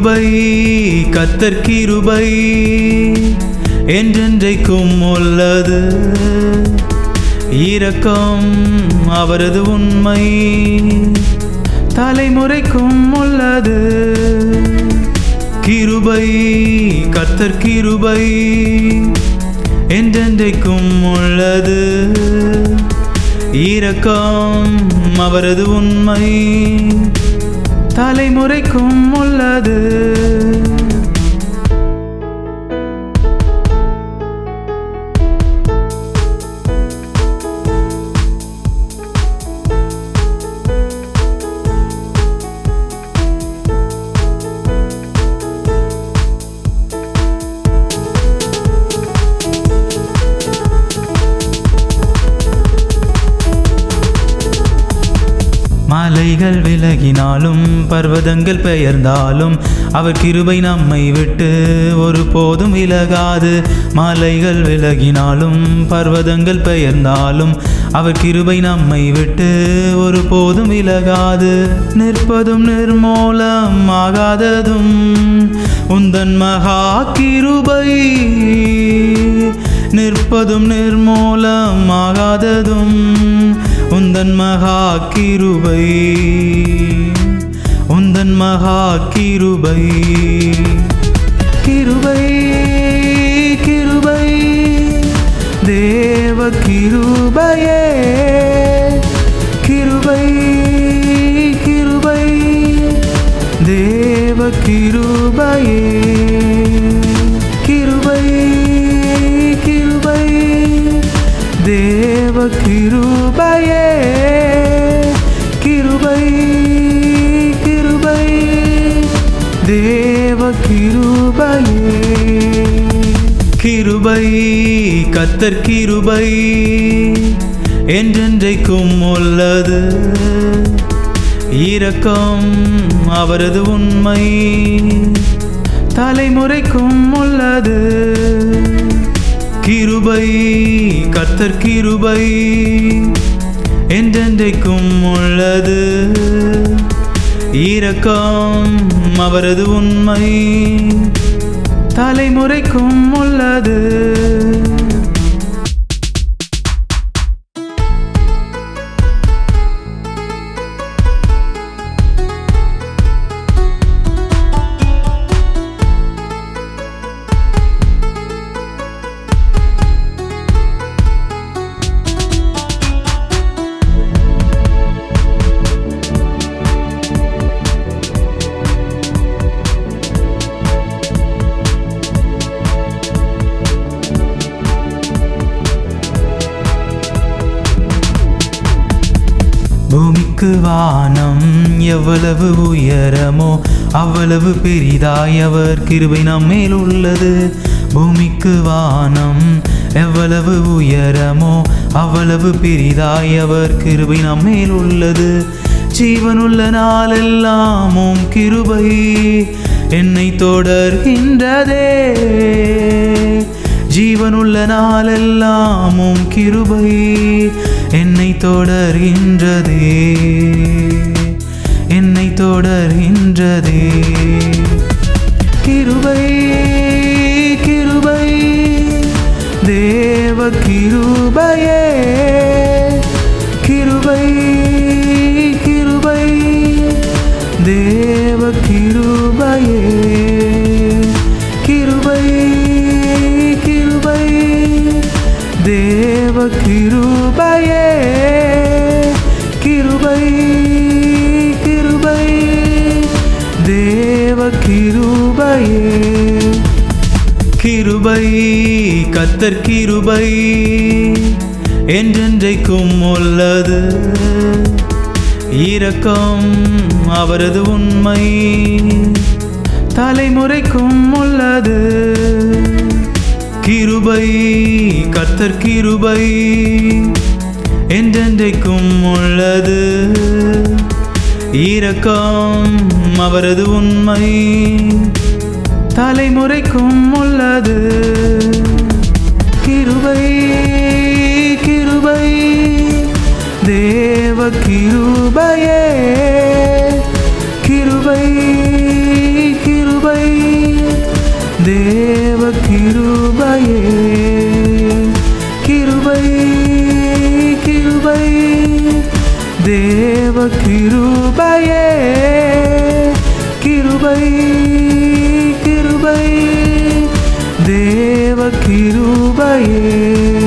கிருபை கத்தர் கிருபை என்றென்றைக்கும் உள்ளது. இரக்கம் அவரது உண்மை தலைமுறைக்கும் உள்ளது. கிருபை கத்தர் கிருபை என்றென்றைக்கும் உள்ளது. இரக்கம் அவரது உண்மை தலைமுறைக்கும் உள்ளது. மலைகள் விலகினாலும் பர்வதங்கள் பெயர்ந்தாலும் அவர் கிருபை நம்மை விட்டு ஒரு போதும் விலகாது. மலைகள் விலகினாலும் பர்வதங்கள் பெயர்ந்தாலும் அவர் கிருபை நம்மை விட்டு ஒரு போதும் விலகாது. நிற்பதும் நிர்மூலம் ஆகாததும் உந்தன் மகா கிருபை. நிற்பதும் நிர்மூலம் ஆகாததும் உந்தன் மகா கிருபை. உந்தன் மகா கிருபை. கிருபை கிருபை. தேவ கிருபையே. கிருபை கிருபை. தேவ கிருபையே. தேவ கிருபையே கிருபை கிருபை. தேவ கிருபையே கிருபை கத்தர் கிருபை. என்றென்றைக்கும் உள்ளது. இரக்கம் அவரது உண்மை. தலைமுறைக்கும் உள்ளது. கிருபை கத்தர் கிருபை என்றென்றைக்கும் உள்ளது. ஈரக்கம் அவரது உண்மை தலைமுறைக்கும் உள்ளது. பூமிக்கு வானம் எவ்வளவு உயரமோ அவ்வளவு பெரிதாய் அவர் கிருபை நம்மேல் உள்ளது. பூமிக்கு வானம் எவ்வளவு உயரமோ அவ்வளவு பெரிதாய் அவர் கிருபை நம்மேல் உள்ளது. ஜீவனுள்ள நாளெல்லாமும் கிருபை என்னை தொடர்கின்றதே. ஜீவனுள்ள நாளெல்லாமும் கிருபை தொடர்கின்றதே. என்னை தொடர்கின்றதே. கிருபை கிருபை தேவ கிருபையே. கிருபை கிருபை தேவ கிருபையே. கிருபை கிருபை தேவ கிருபையே. தேவ கிருபையே. கிருபை கத்தர் கிருபை என்றென்றைக்கும் உள்ளது. இரக்கம் அவரது உண்மை. தலைமுறைக்கும் உள்ளது. கிருபை கத்தர் கிருபை என்றென்றைக்கும் உள்ளது. ஈரக்கம் அவரது உண்மை. தலைமுறைக்கும் உள்ளது. கிருபை கிருபை. தேவ கிருபை. தேவ கிருபையே. கிருபை கிருபை தேவ கிருபையே.